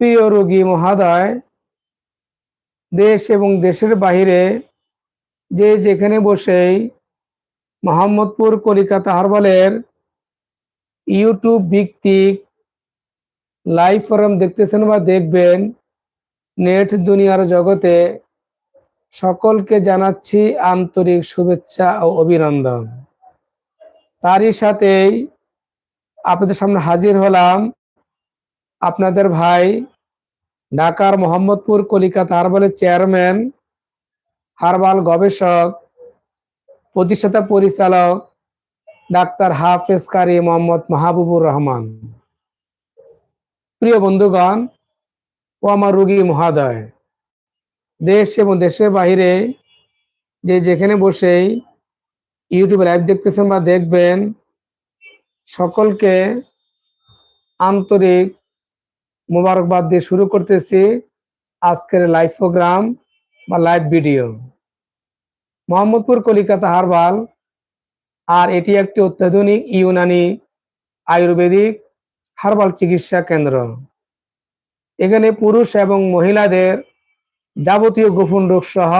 প্রিয় রোগী মহাদয়, দেশ এবং দেশের বাহিরে যে যেখানে বসেই মোহাম্মদপুর, কলিকাতা হারবালের ইউটিউব ভিত্তিক লাইভ ফোরাম দেখতেছেন বা দেখবেন, নেট দুনিয়ার জগতে সকলকে জানাচ্ছি আন্তরিক শুভেচ্ছা ও অভিনন্দন। তারই সাথেই আপনাদের সামনে হাজির হলাম আপনাদের ভাই ঢাকার মোহাম্মদপুর কলিকাতা হারবালের চেয়ারম্যান, হারবাল গবেষক, প্রতিষ্ঠাতা পরিচালক, ডাক্তার হাফেজ কারি মোহাম্মদ মাহবুবুর রহমান। প্রিয় বন্ধুগণ ও আমার রুগী মহাদয়, দেশ এবং দেশের বাহিরে যে যেখানে বসেই ইউটিউবে লাইভ দেখতেছেন বা দেখবেন, সকলকে আন্তরিক মোবারকবাদ দিয়ে শুরু করতেছি আজকের লাইভ প্রোগ্রাম বা live video Mohammadpur, Kolikata, herbal আর এটি একটি অত্যাধুনিক ইউনানি আয়ুর্বেদিক হারবাল চিকিৎসা কেন্দ্র। এখানে পুরুষ এবং মহিলাদের যাবতীয় গোপন রোগ সহ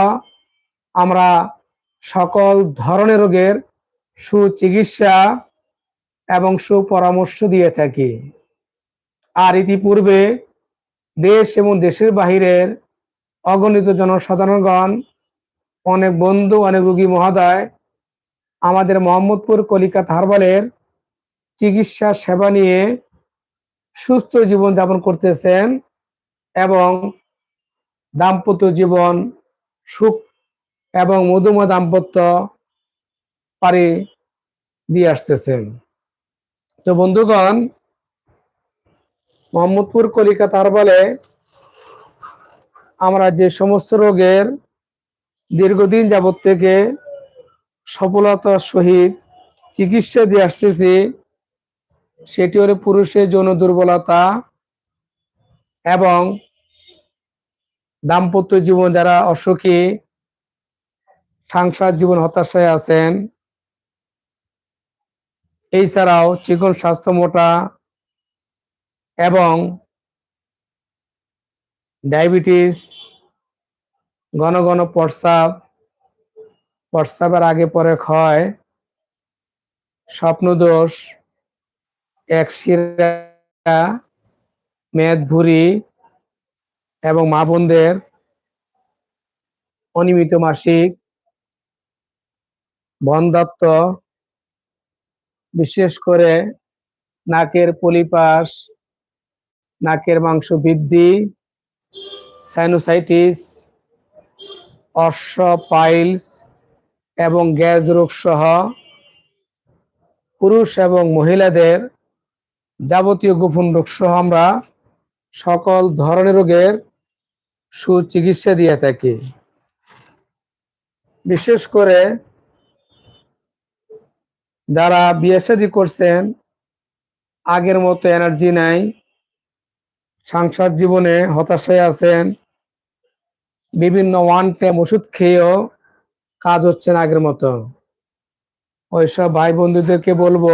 আমরা সকল ধরনের রোগের সুচিকিৎসা এবং সুপরামর্শ দিয়ে থাকি। আর ইতিপূর্বে দেশ এবং দেশের বাহিরের অগণিত জনসাধারণগণ, অনেক বন্ধু, অনেক রুগী মহোদয় আমাদের মোহাম্মদপুর কলিকাতা হারবালের চিকিৎসা সেবা নিয়ে সুস্থ জীবন যাপন করতেছেন এবং দাম্পত্য জীবন সুখ এবং মধুময় দাম্পত্য পারি দিয়ে আসতেছেন। তো বন্ধুগণ মোহাম্মদপুর কলিকাতার বলে, আমরা যে সমস্ত রোগের দীর্ঘদিন যাবত থেকে সফলতার সহিত চিকিৎসা দিয়ে আসতেছি, সেটি হলো পুরুষের যৌন দুর্বলতা এবং দাম্পত্য জীবন যারা অসুখী সাংসার জীবন হতাশায় আছেন এছাড়াও চিকন স্বাস্থ্য মোটা এবং ডায়াবেটিস, ঘন ঘন প্রস্রাব, প্রস্রাবের আগে পরে ক্ষয়, স্বপ্নদোষ এক শিরা মেদ ভুরি এবং মা বোনদের অনিয়মিত মাসিক বন্ধাত্ম বিশেষ করে নাকের পলিপাস নাকের মাংস বৃদ্ধি সাইনোসাইটিস অর্শ পাইলস এবং গ্যাস রোগ সহ পুরুষ এবং মহিলাদের যাবতীয় গোপন রোগ সহ আমরা সকল ধরনের রোগের সুচিকিৎসা দিয়ে থাকি। বিশেষ করে যারা বিয়ে করছেন, আগের মতো এনার্জি নাই সংসার জীবনে হতাশায় আছেন। বিভিন্ন ওয়ান টাইম ওষুধ খেয়েও কাজ হচ্ছে না আগের মতো। ওইসব ভাই বন্ধুদেরকে বলব,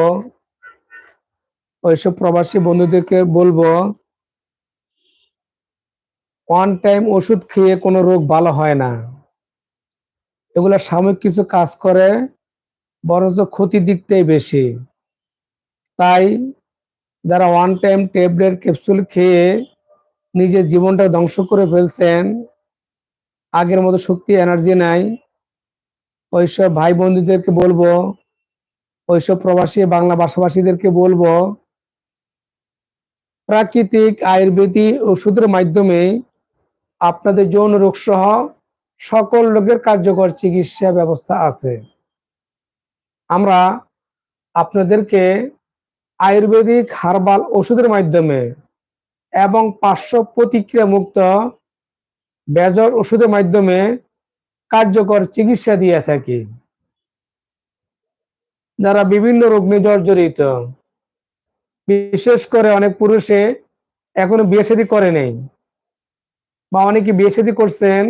ওইসব প্রবাসী বন্ধুদেরকে বলব ওয়ান টাইম ওষুধ খেয়ে কোনো রোগ ভালো হয় না। এগুলো সাময়িক কিছু কাজ করে, বরঞ্চ ক্ষতির দিকটাই বেশি। তাই যারা ওয়ান টাইম ট্যাবলেট ক্যাপসুল খেয়ে নিজের জীবনটা ধ্বংস করে ফেলছেন, আগের মতো শক্তি এনার্জি নাই। ওইসব ভাই বন্ধুদেরকে বলব, ওইসব প্রবাসী বাংলা ভাষাভাষীদেরকে বলব, প্রাকৃতিক আয়ুর্বেদিক ওষুধের মাধ্যমে আপনাদের যৌন রোগ সহ সকল রোগের কার্যকর চিকিৎসা ব্যবস্থা আছে। আমরা আপনাদেরকে আয়ুর্বেদিক হার্বাল ওষুধের মাধ্যমে এবং পার্শ্ব প্রতিক্রিয়া মুক্ত বেজর ওষুধের মাধ্যমে কার্যকর চিকিৎসা দিয়ে থাকি। যারা বিভিন্ন রোগ নিয়ে জর্জরিত, বিশেষ করে অনেক পুরুষে এখনও বিয়ে শাদী করে নেই বা অনেকে বিয়ে শাদী করছেন,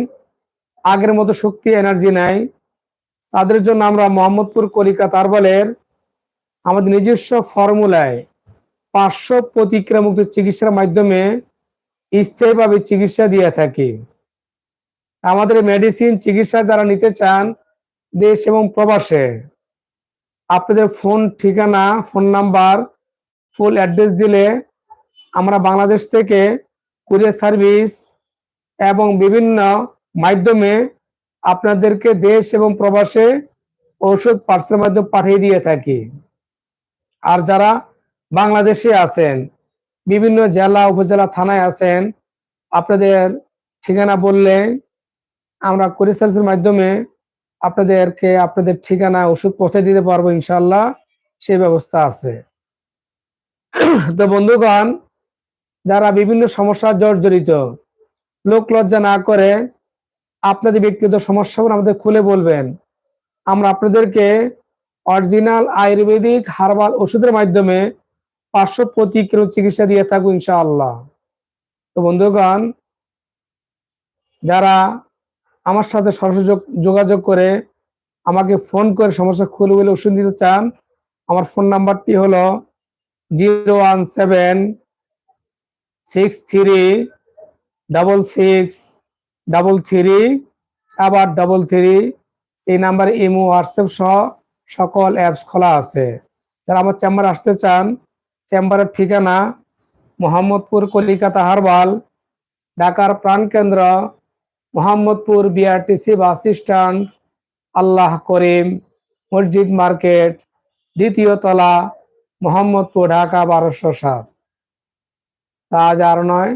আগের মতো শক্তি এনার্জি নাই, তাদের জন্য আমরা মোহাম্মদপুর কলিকাতা আরবালের আমাদের নিজস্ব ফর্মুলায় পার্শ্ব প্রতিক্রিয়া মুক্ত চিকিৎসার মাধ্যমে স্থায়ীভাবে চিকিৎসা দিয়ে থাকি। আমাদের মেডিসিন চিকিৎসা যারা নিতে চান দেশ এবং প্রবাসে, আপনাদের ফোন ঠিকানা ফোন নাম্বার ফুল অ্যাড্রেস দিলে আমরা বাংলাদেশ থেকে কুরিয়ার সার্ভিস এবং বিভিন্ন মাধ্যমে আপনাদেরকে দেশ এবং প্রবাসে ঔষধ, পার্সেলের মাধ্যমে পাঠিয়ে দিয়ে থাকি। আর যারা বাংলাদেশে আছেন, বিভিন্ন জেলা, উপজেলা, থানায় আছেন, আপনাদের ঠিকানা বললে আমরা কুরিয়ার মাধ্যমে আপনাদেরকে আপনাদের ঠিকানা, ওষুধ পৌঁছে দিতে পারব ইনশাল্লাহ সেই ব্যবস্থা আছে। তো বন্ধুগণ, যারা বিভিন্ন সমস্যার জর্জরিত লোক লজ্জা না করে আপনাদের ব্যক্তিগত সমস্যাগুলো আমাদের খুলে বলবেন। আমরা আপনাদেরকে অরিজিনাল আয়ুর্বেদিক হার্বাল ওষুধের মাধ্যমে পার্শ্ব প্রতিক্রিয়া চিকিৎসা দিয়ে থাকব ইনশাআল্লাহ। তো বন্ধুগণ, যারা আমার সাথে সরাসরি যোগাযোগ করে আমাকে ফোন করে সমস্যা খুলে বলে ওষুধ দিতে চান, আমার ফোন নাম্বারটি হলো zero one seven six three double six double three, আবার ডাবল থ্রি এই নাম্বারে ইমো, হোয়াটসঅ্যাপ সহ সকল অ্যাপস খোলা আছে। যারা আমার চেম্বারে আসতে চান চেম্বারের ঠিকানা মোহাম্মদপুর, কলিকাতা, হারবাল, ঢাকার প্রাণকেন্দ্র Mohammadpur BRTC bus stand Allah Karim মসজিদ মার্কেট, দ্বিতীয় তলা, মোহাম্মদপুর, ঢাকা বারোশো সাত। আজ আর নয়,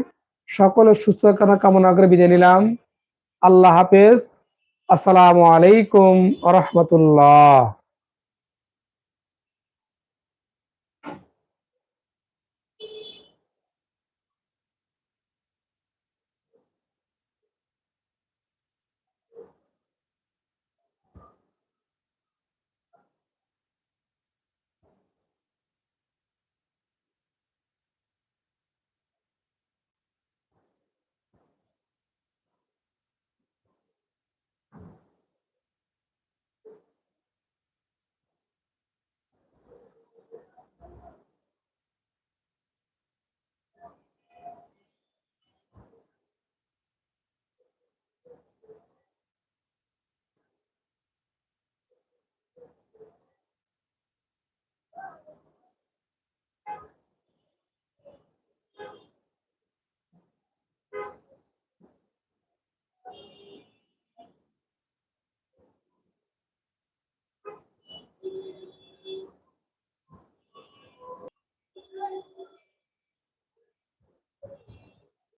সকলের সুস্থ কামনা করে বিদায় নিলাম। আল্লাহ হাফেজ। আসসালামু আলাইকুম রহমতুল্লাহ।